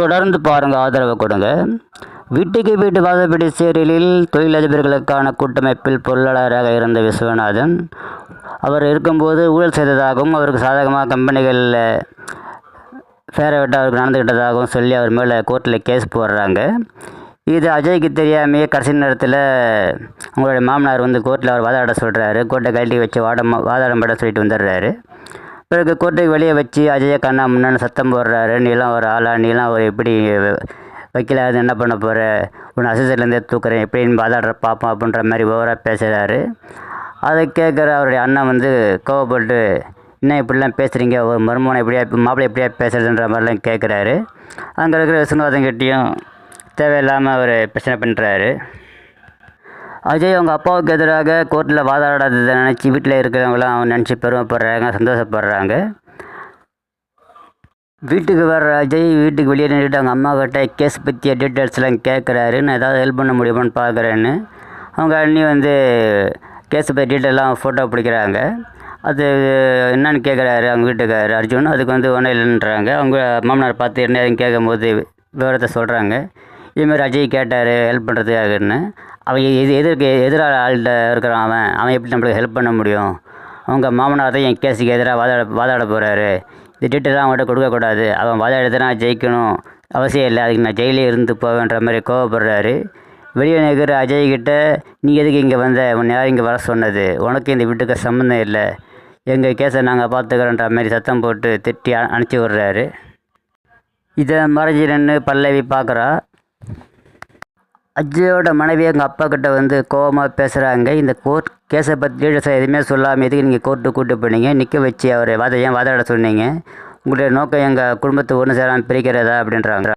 தொடர்ந்து பாருங்கள் ஆதரவு கொடுங்க. வீட்டுக்கு வீட்டு வாசப்படி சேரியலில் தொழிலதிபர்களுக்கான கூட்டமைப்பில் பொருளாளராக இருந்த விஸ்வநாதன் அவர் இருக்கும்போது ஊழல் செய்ததாகவும் அவருக்கு சாதகமாக கம்பெனிகளில் ஃபேரவெட்ட அவருக்கு நடந்துக்கிட்டதாகவும் சொல்லி அவர் மேலே கோர்ட்டில் கேஸ் போடுறாங்க. இது அஜய்க்கு தெரியாமையே கடைசி நேரத்தில் உங்களுடைய மாமனார் வந்து கோர்ட்டில் அவர் வாதாட சொல்கிறாரு கோர்ட்டை கழட்டி வச்சு வாடம் வாதாடம் பட சொல்லிட்டு வந்துடுறாரு. பிறகு கோர்ட்டுக்கு வெளியே வச்சு அஜய கண்ணா முன்னன்னு சத்தம் போடுறாரு. நீலாம் ஒரு ஆளா? நீலாம் ஒரு எப்படி வைக்கல? அது என்ன பண்ண போகிற உன்னை அசிஸ்டன்ட்லேருந்தே தூக்குறேன். எப்படின்னு வாதாடுற பார்ப்போம் அப்படின்ற மாதிரி ஓவராக பேசுகிறாரு அதை கேட்குற அவருடைய அண்ணன் வந்து கோவப்பட்டு என்ன இப்படிலாம் பேசுகிறீங்க ஒரு மருமனை எப்படியா மாப்பிள்ளை எப்படியா பேசுறதுன்ற மாதிரிலாம் கேட்குறாரு. அங்கே இருக்கிற விஸ்வநாதன் தேவையில்லாமல் அவர் பிரச்சனை பண்ணுறாரு அஜய் அவங்க அப்பாவுக்கு எதிராக கோர்ட்டில் வாதாடாததை நினச்சி வீட்டில் இருக்கிறவங்களாம் அவன் நினச்சி பெருமைப்படுறாங்க சந்தோஷப்படுறாங்க. வீட்டுக்கு வர்ற அஜய் வீட்டுக்கு வெளியே நின்றுட்டு அவங்க அம்மா கிட்ட கேஸ் பற்றிய டீட்டெயில்ஸ்லாம் கேட்குறாரு நான் ஏதாவது ஹெல்ப் பண்ண முடியுமான்னு பார்க்குறேன்னு அவங்க அண்ணி வந்து கேஸ் பற்றி டீட்டெயிலாம் ஃபோட்டோ பிடிக்கிறாங்க. அது என்னன்னு கேட்குறாரு அவங்க வீட்டுக்காரர் அர்ஜுன். அதுக்கு வந்து ஒன்றும் இல்லைன்றாங்க. அவங்க மாமனார் பார்த்து என்ன கேட்கும்போது விவரத்தை சொல்கிறாங்க இதுமாரி அஜய் கேட்டார் ஹெல்ப் பண்ணுறதுக்காகன்னு அவன் எது எதிர்க்கு எதிராக ஆள்கிட்ட இருக்கிறான் அவன்? அவன் எப்படி நம்மளுக்கு ஹெல்ப் பண்ண முடியும்? அவங்க மாமனார் தான் என் கேஸுக்கு எதிராக வாதாட வாதாட போகிறாரு இந்த டீட்டெயிலாம் அவன்கிட்ட கொடுக்கக்கூடாது அவன் வாதாடத்தை நான் ஜெயிக்கணும். அவசியம் இல்லை. அதுக்கு நான் ஜெயிலே இருந்து போவேன்ற மாதிரி கோவப்படுறாரு. வெளியே நிற்கிற அஜய்கிட்ட நீ எதுக்கு இங்கே வந்த? உன் யார் இங்கே வர சொன்னது? உனக்கு இந்த வீட்டுக்கு சம்மந்தம் இல்லை. எங்கள் கேஸை நாங்கள் பார்த்துக்கிறோன்ற மாதிரி சத்தம் போட்டு திட்டி அனுப்பிச்சி விட்றாரு. இதை மறைஞ்சி நின்று பல்லவி பார்க்குறா. அஜயோட மனைவி எங்கள் அப்பா கிட்ட வந்து கோவமாக பேசுகிறாங்க இந்த கோர்ட் கேஸை பற்றி டீட்டெயில்ஸை எதுவுமே சொல்லாமல் எதுக்கு நீங்கள் கோர்ட்டு கூட்டு போனீங்க? நிற்க வச்சு அவர் வாத ஏன் வாதாட சொன்னீங்க? உங்களுடைய நோக்கம் எங்கள் குடும்பத்தை ஒன்று சேராமல் பிரிக்கிறதா? அப்படின்றாங்க.